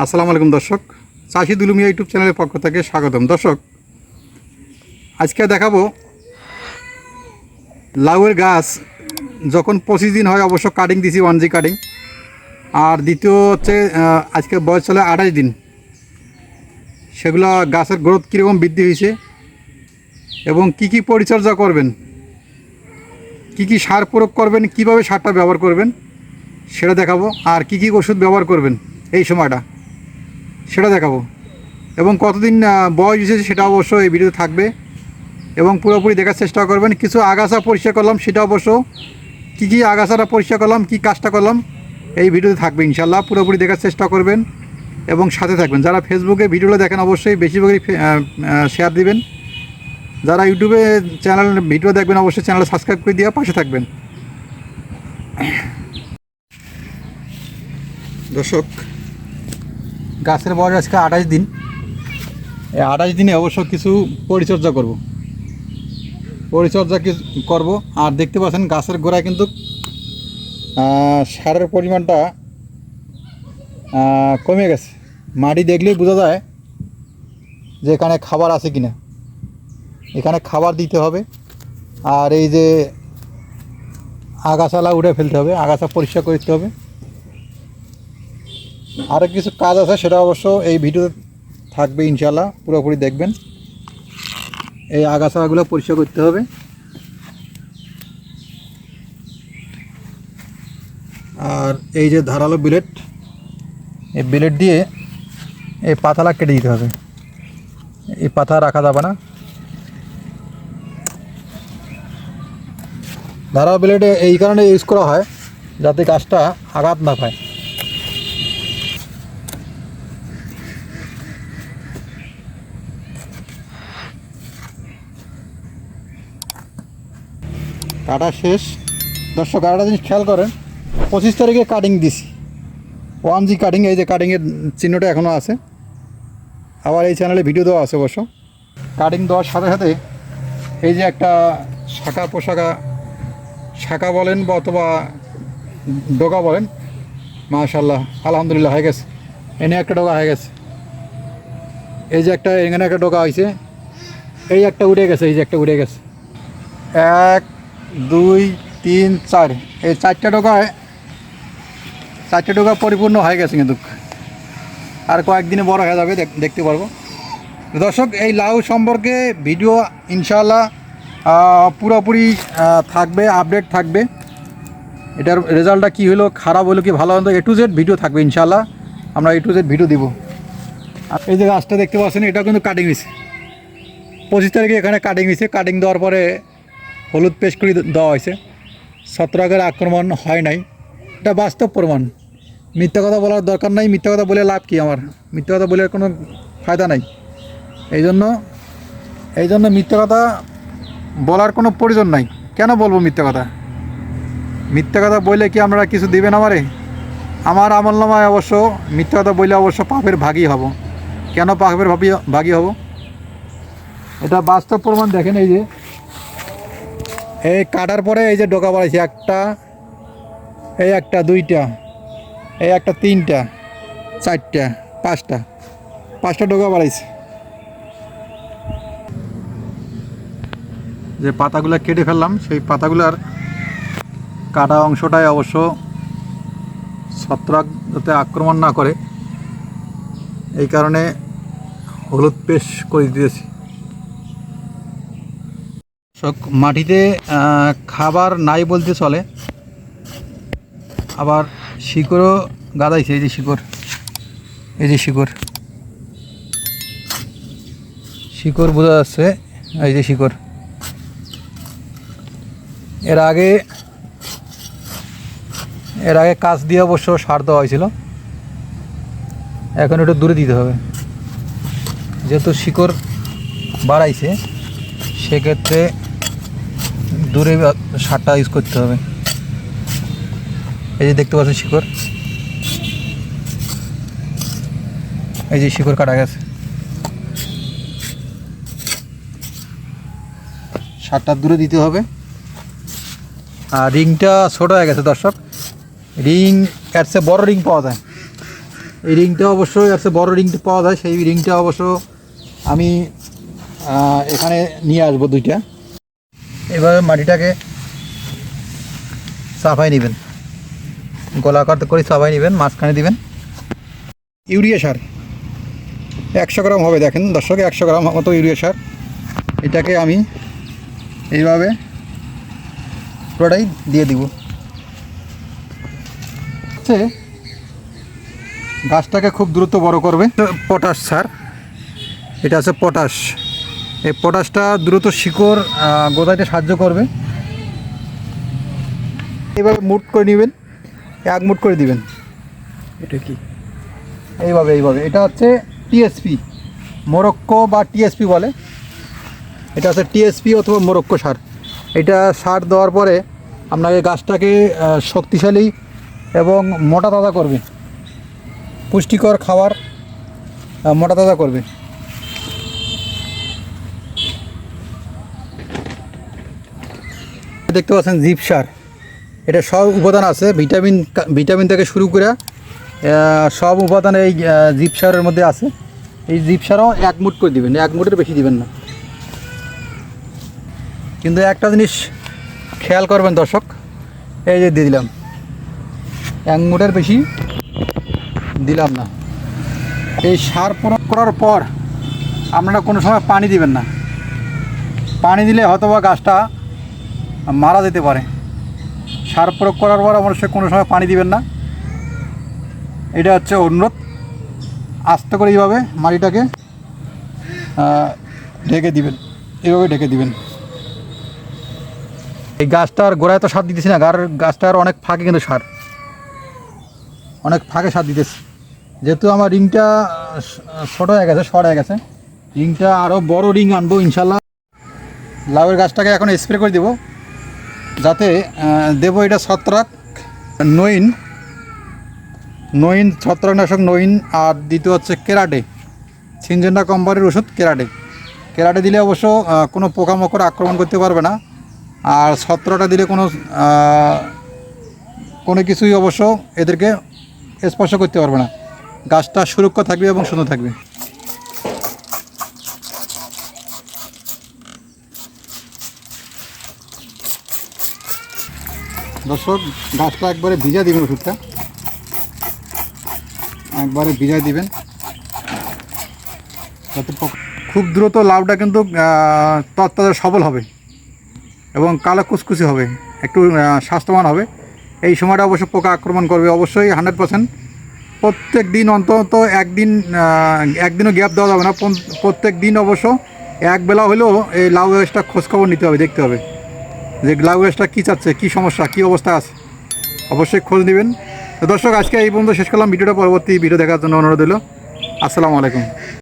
আসসালামু আলাইকুম দর্শক। চাষি দুলুমিয়া ইউটিউব চ্যানেলের পক্ষ থেকে স্বাগতম। দর্শক, আজকে দেখাবো লাউয়ের গাছ। যখন পঁচিশ দিন হয়, অবশ্য কাটিং দিছি ওয়ান জি কাটিং আর দ্বিতীয় হচ্ছে আজকে বয়স চলে আঠাশ দিন। সেগুলো গাছের গ্রোথ কীরকম বৃদ্ধি হয়েছে এবং কি কি পরিচর্যা করবেন? কি কি সার প্রয়োগ করবেন? কীভাবে সারটা ব্যবহার করবেন? সেটা দেখাবো। আর কি কি ওষুধ ব্যবহার করবেন? এই সময়টা। সেটা দেখাবো। এবং কতদিন বয়স হয়েছে সেটা অবশ্য এই ভিডিওতে থাকবে। এবং পুরোপুরি দেখার চেষ্টা করবেন। কিছু আগাছা পরিষ্কার করলাম, সেটা অবশ্য কী কী আগাছাটা পরিষ্কার করলাম, কী কাজটা করলাম, এই ভিডিওতে থাকবে ইনশাল্লাহ পুরোপুরি দেখার চেষ্টা করবেন এবং সাথে থাকবেন। যারা ফেসবুকে ভিডিওটা দেখেন, অবশ্যই বেশিরভাগই শেয়ার দিবেন। যারা ইউটিউবে চ্যানেল ভিডিও দেখবেন, অবশ্যই চ্যানেল সাবস্ক্রাইব করে দিয়ে পাশে থাকবেন। দর্শক গাছের বয়স আজকে আঠাশ দিন। এই আঠাশ দিনে অবশ্য কিছু পরিচর্যা করব। পরিচর্যা করব। আর দেখতে পাচ্ছেন গাছের গোড়ায় কিন্তু সারের পরিমাণটা কমে গেছে। মাটি দেখলেই বোঝা যায় যে এখানে খাবার আছে কিনা। এখানে খাবার দিতে হবে। আর এই যে আগাছালা উঠে ফেলতে হবে, আগাছা পরিষ্কার করতে হবে। আরও কিছু কাজ আছে, সেটা অবশ্য এই ভিডিওতে থাকবে ইনশাল্লাহ পুরোপুরি দেখবেন। এই আগাছাগুলো পরিষ্কার করতে হবে। আর এই যে ধারালো বিলেট এই বিলেট দিয়ে এই পাতালা কেটে দিতে হবে। এই পাতা রাখা যাবে না। ধারালো বিলেটে এই কারণে ইউজ করা হয়, যাতে গাছটা আঘাত না পায়। কাটা শেষ। দর্শক আরেকটা জিনিস খেয়াল করেন, পঁচিশ তারিখে কাটিং দিছি। ওয়ান জি কাটিং এই যে কাটিংয়ের চিহ্নটা এখনও আছে। আবার এই চ্যানেলে ভিডিও দেওয়া আছে অবশ্য। কাটিং দেওয়ার সাথে সাথে এই যে একটা শাখা পোশাকা শাখা বলেন বা অথবা ডোকা বলেন মাশাল্লাহ আলহামদুলিল্লাহ, হয়ে গেছে। এনে একটা ডোকা হয়ে গেছে। এই যে একটা, এখানে একটা ডোকা হয়েছে এই একটা উঠে গেছে, এই যে একটা উঠে গেছে। এক দুই, তিন, চার। এই চারটে ডোকায় চারটে ডোকা পরিপূর্ণ হয়ে গেছে কিন্তু। আর কয়েকদিনে বড় হয়ে যাবে, দেখ- দেখতে পারব। দর্শক, এই লাউ সম্পর্কে ভিডিও ইনশাল্লাহ পুরোপুরি থাকবে, আপডেট থাকবে। এটার রেজাল্টটা কী হলো, খারাপ হলো কি, ভালো হলো, এ টু জেড ভিডিও থাকবে ইনশাল্লাহ আমরা এ টু জেড ভিডিও দিব। এই যে গাছটা দেখতে পাচ্ছেন এটা কিন্তু কাটিং হয়েছে। পঁচিশ তারিখে এখানে কাটিং হয়েছে। কাটিং দেওয়ার পরে হলুদ পেস্ট করে দেওয়া হয়েছে। ছত্রাকের আক্রমণ হয় নাই। এটা বাস্তব প্রমাণ। মিথ্যা কথা বলার দরকার নাই। মিথ্যা কথা বলে লাভ কি আমার? মিথ্যা কথা বলে কোনো ফায়দা নাই। এই জন্য এই জন্য মিথ্যা কথা বলার কোনো প্রয়োজন নাই। কেন বলব মিথ্যা কথা? মিথ্যা কথা বললে কি আমরা কিছু দিবেন আমারে? আমার আমল নামায় অবশ্য মিথ্যা কথা বললে অবশ্য পাপের ভাগই হব। কেন পাপের ভাবি ভাগই হব? এটা বাস্তব প্রমাণ দেখেন এই যে এই কাটার পরে এই যে ডোকা বাড়াইছে একটা, এই একটা, দুইটা, এই একটা, তিনটা, চারটা, পাঁচটা পাঁচটা ডোকা বাড়াইছে যে পাতাগুলো কেটে ফেললাম, সেই পাতাগুলার কাটা অংশটায় অবশ্য ছত্রাক যাতে আক্রমণ না করে, এই কারণে হলুদ পেশ করে দিয়েছি। মাটিতে খাবার নাই বলতে চলে। আবার শিকড়ও গাদাইছে, এই যে শিকড়। এই যে শিকড়। শিকড় বোঝা যাচ্ছে, এই যে শিকড়। এর আগে এর আগে কাজ দিয়ে অবশ্য সার দেওয়া হয়েছিল। এখন একটু দূরে দিতে হবে। যেহেতু শিকড় বাড়াইছে, সেক্ষেত্রে দূরে সারটা ইউজ করতে হবে। এই যে দেখতে পাচ্ছেন শিকড়। এই যে শিকড় কাটা গেছে। সারটা দূরে দিতে হবে। আর রিংটা ছোট হয়ে গেছে, দর্শক। রিং, এর চেয়ে বড় রিং পাওয়া যায়। এই রিংটা অবশ্যই আছে বড় রিংটা পাওয়া যায়। সেই রিংটা অবশ্য আমি এখানে নিয়ে আসব দুইটা। এভাবে মাটিটাকে সাফাই নেবেন। গোলাকার করে সাফাই নেবেন, মাঝখানে দিবেন। ইউরিয়া সার। একশো গ্রাম হবে, দেখেন দর্শক, একশো গ্রাম মতো ইউরিয়া সার। এটাকে আমি এইভাবে পুরোটাই দিয়ে দিব। হচ্ছে গাছটাকে খুব দ্রুত বড় করবে। পটাশ সার। এটা আছে পটাশ। এই পটাশটা দ্রুত শিকড় গোদাইতে সাহায্য করবে। এইভাবে মুট করে নেবেন এক মুট করে দিবেন। এটা কি? এইভাবে এইভাবে। এটা হচ্ছে টিএসপি মোরক্কো বা টিএসপি বলে। এটা হচ্ছে টিএসপি অথবা মোরক্কো সার। এটা সার দেওয়ার পরে আপনাকে গাছটাকে শক্তিশালী এবং মোটা তাজা করবে। পুষ্টিকর খাবার মোটা তাজা করবে। দেখতে পাচ্ছেন জিপ সার। এটা সব উপাদান আছে ভিটামিন ভিটামিন থেকে শুরু করে সব উপাদান এই আহ, জিপ সারের মধ্যে আছে। এই জিপ সারও এক মুট করে দিবেন এক মুটের বেশি দিবেন না। কিন্তু একটা জিনিস খেয়াল করবেন দর্শক এই যে দিয়ে দিলাম। এক মুটের বেশি দিলাম না। এই সার প্রয়োগ করার পর আপনারা কোনো সময় পানি দিবেন না। পানি দিলে হয়তো বা গাছটা মারা যেতে পারে। সার প্রয়োগ করার পর অবশ্যই কোনো সময় পানি দিবেন না। এটা হচ্ছে অনুরোধ। আস্তে করে এইভাবে মাটিটাকে ঢেকে দিবেন। এইভাবে ঢেকে দিবেন। এই গাছটার গোড়ায় তো সার দিতেছি না, গার, গাছটার অনেক ফাঁকে কিন্তু সার। অনেক ফাঁকে সার দিতেছি। যেহেতু আমার রিংটা ছোট হয়ে গেছে, শর্ট হয়ে গেছে। রিংটা আরও বড় রিং আনব ইনশাল্লাহ। লাউয়ের গাছটাকে এখন স্প্রে করে দেবো। যাতে দেবো এটা ছত্রাক নইন নইন ছত্রাকনাশক নইন আর দ্বিতীয় হচ্ছে কেরাটে। সিনজেন্ডা কোম্পানির ওষুধ কেরাটে। কেরাটে দিলে অবশ্য কোনো পোকামাকড় আক্রমণ করতে পারবে না। আর ছত্রটা দিলে কোনো কোনো কিছুই অবশ্য এদেরকে স্পর্শ করতে পারবে না। গাছটা সুরক্ষা থাকবে এবং সুন্দর থাকবে। দর্শক, গাছটা একবারে ভিজা দিবেন ওষুধটা। একবারে ভিজাই দিবেন। যাতে খুব দ্রুত লাউটা কিন্তু তত্তাজা সবল হবে এবং কালো কুচকুচি হবে, একটু স্বাস্থ্যবান হবে। এই সময়টা অবশ্য পোকা আক্রমণ করবে অবশ্যই, হান্ড্রেড পার্সেন্ট। প্রত্যেক দিন অন্তত একদিন একদিনও গ্যাপ দেওয়া যাবে না। প্রত্যেক দিন অবশ্য এক বেলা হলেও এই লাউ গাছটা খোঁজখবর নিতে হবে, দেখতে হবে। যে গ্লাউ কী চাচ্ছে, কী সমস্যা, কী অবস্থা আছে? অবশ্যই খোঁজ নেবেন। দর্শক, আজকে এই পর্যন্ত শেষ করলাম। ভিডিওটা পরবর্তী ভিডিও দেখার জন্য অনুরোধ হলো আসসালামু আলাইকুম।